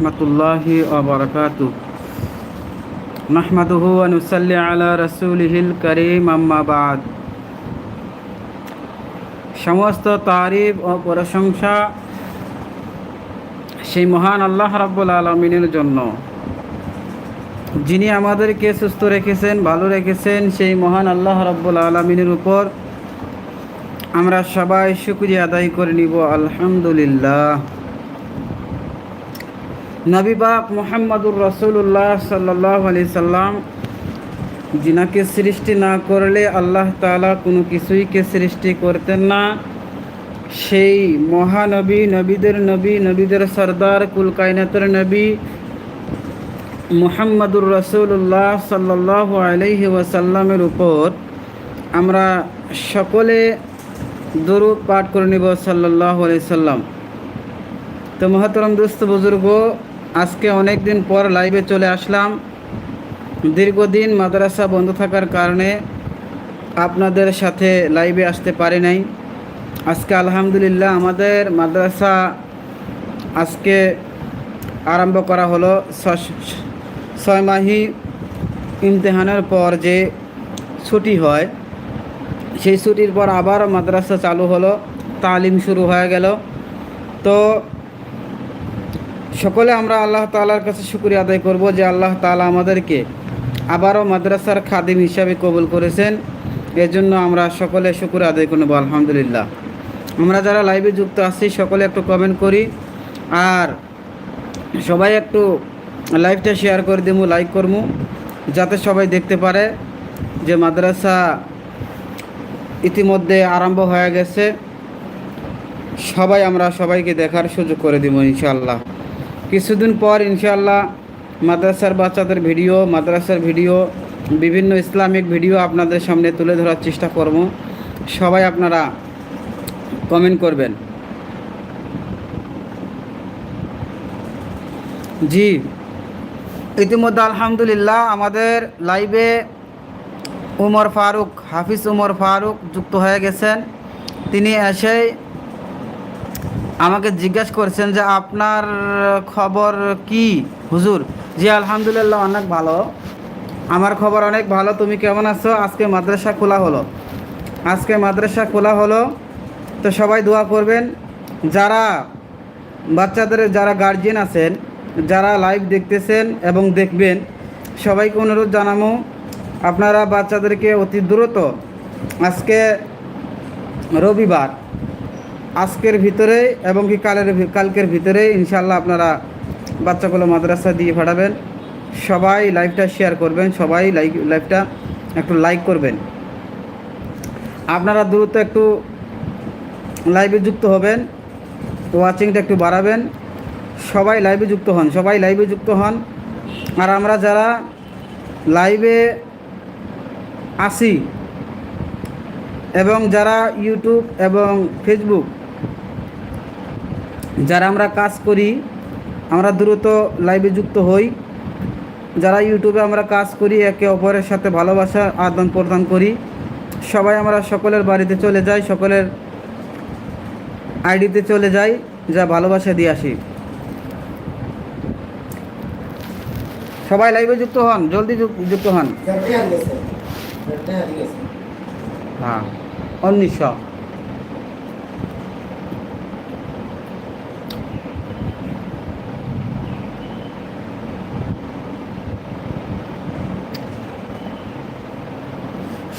রহমতুল্লাহ আবরকাত করিম আম্মাবাদ সমস্ত তারিফ ও প্রশংসা সেই মহান আল্লাহ রাব্বুল আলমিনের জন্য। যিনি আমাদেরকে সুস্থ রেখেছেন, ভালো রেখেছেন, সেই মহান আল্লাহ রাব্বুল আলমিনের উপর আমরা সবাই শুক্রিয়া আদায় করে নিব। আলহামদুলিল্লাহ। নবী পাক মোহাম্মদুর রসুল্লাহ সাল্লাহ আলি সাল্লাম যিনাকে সৃষ্টি না করলে আল্লাহ তালা কোনো কিছুইকে সৃষ্টি করতেন না। সেই মহানবী, নবীদের নবী, নবীদের সর্দার কুলকাইনাতের নবী মুহাম্মদুর রসুল্লাহ সাল্লাহ আলহি ওয়াসাল্লামের উপর আমরা সকলে দরুদ পাঠ করে নিব সাল্লাহ সাল্লাম। তো মহাতরম দোস্ত, বুজুর্গ আজকে অনেক দিন পর লাইভে চলে আসলাম। দীর্ঘদিন মাদ্রাসা বন্ধ থাকার কারণে আপনাদের সাথে লাইভে আসতে পারি নাই। আজকে আলহামদুলিল্লাহ আমাদের মাদ্রাসা আজকে আরম্ভ করা হলো ছয় মাহি ইমতেহানের পর যে ছুটি হয়, সেই ছুটির পর আবার মাদ্রাসা চালু হলো, তালিম শুরু হয়ে গেল। তো সকলে আমরা আল্লাহ তালার কাছে শুক্রিয়া আদায় করব যে আল্লাহ তালা আমাদেরকে আবারও মাদ্রাসার খাদিম হিসাবে কবুল করেছেন। এজন্য আমরা সকলে শুক্র আদায় করব, আলহামদুলিল্লাহ। আমরা যারা লাইভে যুক্ত আছি, সকলে একটু কমেন্ট করি। আর সবাই একটু লাইভটা শেয়ার করে দেবো লাইক করব যাতে সবাই দেখতে পারে যে মাদ্রাসা ইতিমধ্যে আরম্ভ হয়ে গেছে। সবাই আমরা সবাইকে দেখার সুযোগ করে দিব ইনশাল্লাহ কিছুদিন পর ইনশাল্লাহ মাদ্রাসার বাচ্চাদের ভিডিও, মাদ্রাসার ভিডিও, বিভিন্ন ইসলামিক ভিডিও আপনাদের সামনে তুলে ধরার চেষ্টা করব। সবাই আপনারা কমেন্ট করবেন। জি, ইতিমধ্যে আলহামদুলিল্লাহ আমাদের লাইভে উমর ফারুক, হাফিজ উমর ফারুক যুক্ত হয়ে গেছেন। তিনি এসেই আমাকে জিজ্ঞাসা করছেন যে আপনার খবর কি? হুজুর, জি, আলহামদুলিল্লাহ, অনেক ভালো। আমার খবর অনেক ভালো, তুমি কেমন আছো? আজকে মাদ্রাসা খোলা হলো। আজকে মাদ্রাসা খোলা হলো, তো সবাই দোয়া করবেন। যারা বাচ্চাদের, যারা গার্জিয়ান আছেন, যারা লাইভ দেখতেছেন এবং দেখবেন, সবাইকে অনুরোধ জানাব, আপনারা বাচ্চাদেরকে অতি দ্রুত আজকে রবিবার আজকের ভিতরে এবং কি কালের কালকের ভিতরে ইনশাল্লাহ আপনারা বাচ্চাগুলো মাদ্রাসা দিয়ে পাঠাবেন। সবাই লাইভটা শেয়ার করবেন, সবাই লাইক লাইভটা একটু লাইক করবেন। আপনারা দ্রুত একটু লাইভে যুক্ত হবেন ওয়াচিংটা একটু বাড়াবেন। সবাই লাইভে যুক্ত হন, সবাই লাইভে যুক্ত হন। আর আমরা যারা লাইভে আসি এবং যারা ইউটিউব এবং ফেসবুক যারা আমরা কাজ করি আমরা দ্রুত লাইভে যুক্ত হই। যারা ইউটিউবে আমরা কাজ করি একে অপরের সাথে ভালোবাসা আদান প্রদান করি। সবাই আমরা সকলের বাড়িতে চলে যাই সকলের আইডিতে চলে যাই যা ভালোবাসা দিয়ে আসি। সবাই লাইভে যুক্ত হন জলদি যুক্ত হন। হ্যাঁ উনিশশো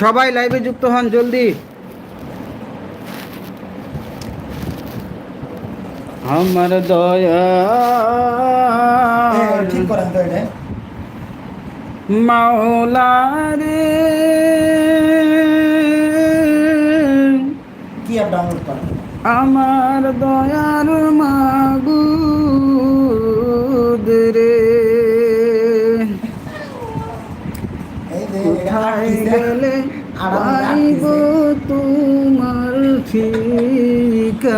সবাই লাইভে যুক্ত হন জলদি। আমার দয়া। মাওলারে। কি অ্যাপ ডাউনলোড করেন? আমার দয়ার মাগুদ রে এই যে কোথায় গেলে পাইব তোমার ঠিকানা।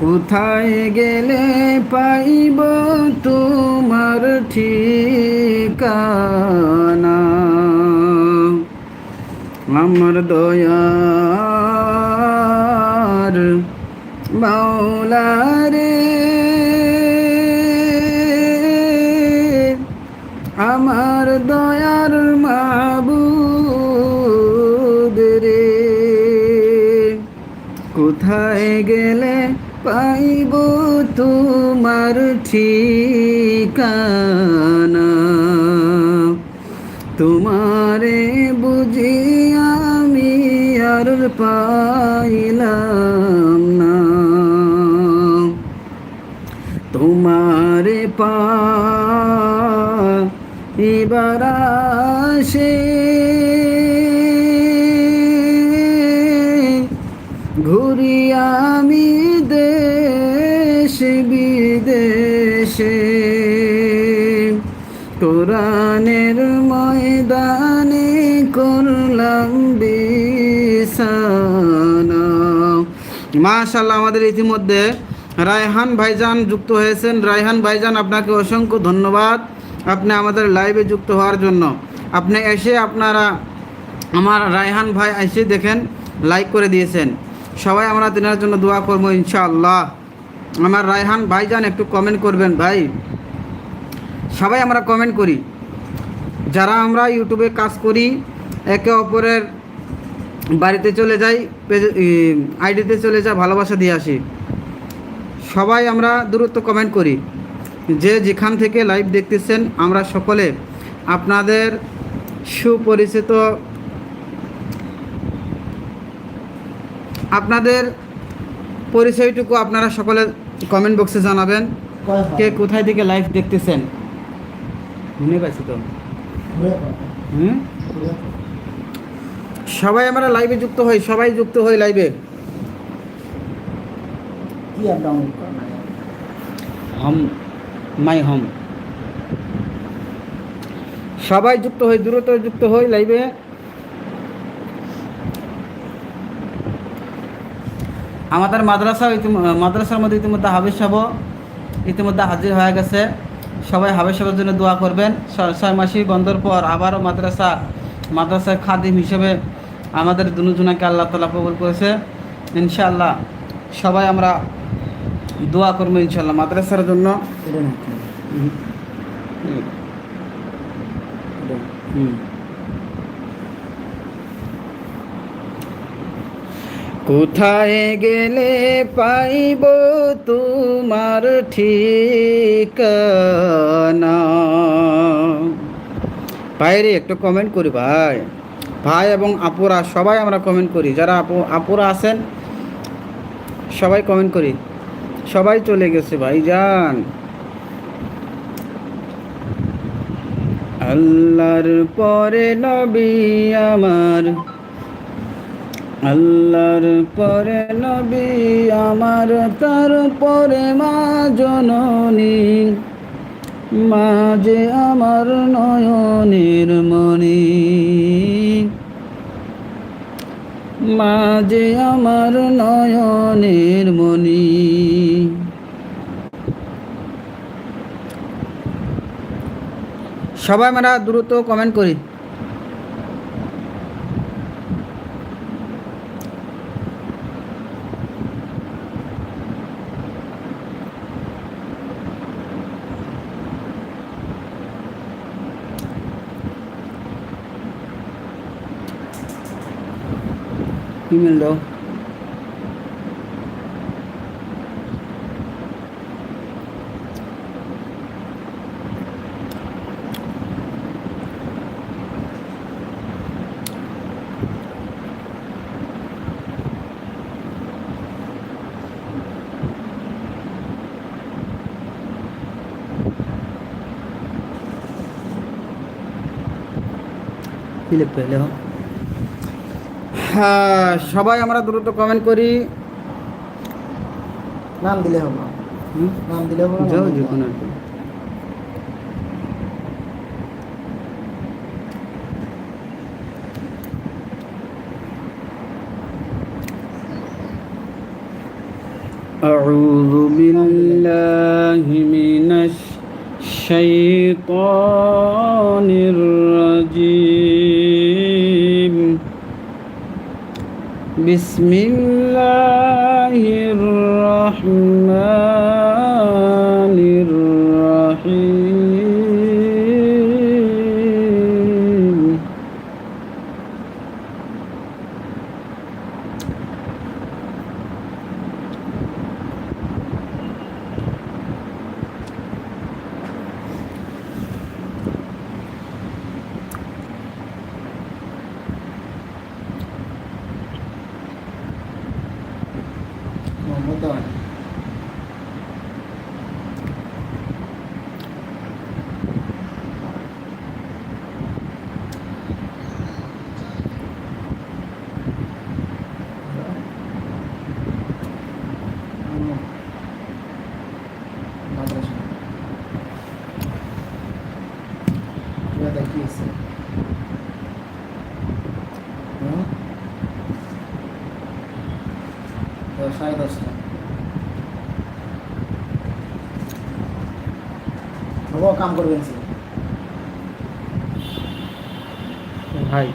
কোথায় গেলে পাইব তোমার ঠিকানা? আমার দয়ার মাওলারে ঠিকানা। তোমারে বুঝি আমি আর পাইলাম না। তোমারে পা এবার আসে। ঘুরি আমি বিদেশে কোরআনের ময়দানে করলাম বিছানা। মাশাল্লাহ আমাদের ইতিমধ্যে রায়হান ভাইজান যুক্ত হয়েছেন। রায়হান ভাইজান, আপনাকে অসংখ্য ধন্যবাদ। আপনি আমাদের লাইভে যুক্ত হওয়ার জন্য। আপনি এসে আপনারা আমার রায়হান ভাই এসে দেখেন, লাইক করে দিয়েছেন। সবাই আমরা তিনার জন্য দোয়া করব ইনশাআল্লাহ। আমার রায়হান ভাইজান একটু কমেন্ট করবেন, ভাই। সবাই আমরা কমেন্ট করি। যারা আমরা ইউটিউবে কাজ করি, একে অপরের বাড়িতে চলে যাই আইডিতে চলে যাই ভালোবাসা দিয়ে আসি। সবাই আমরা দূরত্ব কমেন্ট করি। যে যেখান থেকে লাইভ দেখতেছেন, আমরা সকলে আপনাদের সুপরিচিত, আপনাদের পরিচয়টুকু আপনারা সকলে কমেন্ট বক্সে জানাবেন। কে কোথায় থেকে লাইভ দেখতেছেন? মনে পাইছি তো। হুম? সবাই আমরা লাইভে যুক্ত হই সবাই যুক্ত হই লাইভে কি আর ডাউনলোড করনা হম মাই হোম সবাই যুক্ত হই দ্রুত যুক্ত হই লাইভে আমাদের মাদ্রাসা মাদ্রাসার মধ্যে ইতিমধ্যে হাবিজ সাহেব ইতিমধ্যে হাজির হয়ে গেছে। সবাই হাবিজ সাহেবের জন্য দোয়া করবেন। ছয় মাসি বন্ধর পর আবারও মাদ্রাসা মাদ্রাসায় খাদিম হিসেবে আমাদের দুজনাকে আল্লাহ তালা কবুল করেছে। ইনশাআল্লাহ সবাই আমরা দোয়া করব ইনশাল্লাহ মাদ্রাসার জন্য। হুম। হুম। কোথায় গেলে পাইব তোমার ঠিকানা? ভাইরে, একটু কমেন্ট করি ভাই। ভাই এবং আপুরা, সবাই আমরা কমেন্ট করি। যারা আপু, আপুরা আছেন, সবাই কমেন্ট করি। সবাই চলে গেছে ভাই যান আল্লাহর পরে নবী আমার আল্লাহর পরে নবী, আমার তার পরে মা জননী। মা যে আমার নয়নের মণি। মা যে আমার নয়নের মণি। সবাই আমরা দ্রুত কমেন্ট করি। ইমেল দাও কি লিখতে হলে হ্যাঁ সবাই আমরা দ্রুত কমেন্ট করি নাম দিলে হবে হুম? নাম দিলে হবে না, যাও নাম যে দিলে কোনো হবে। একটা। أعوذ بالله من الشيطان بسم الله الرحمن সাড়ে দশটা। বাবা কাম করবেন ভাই।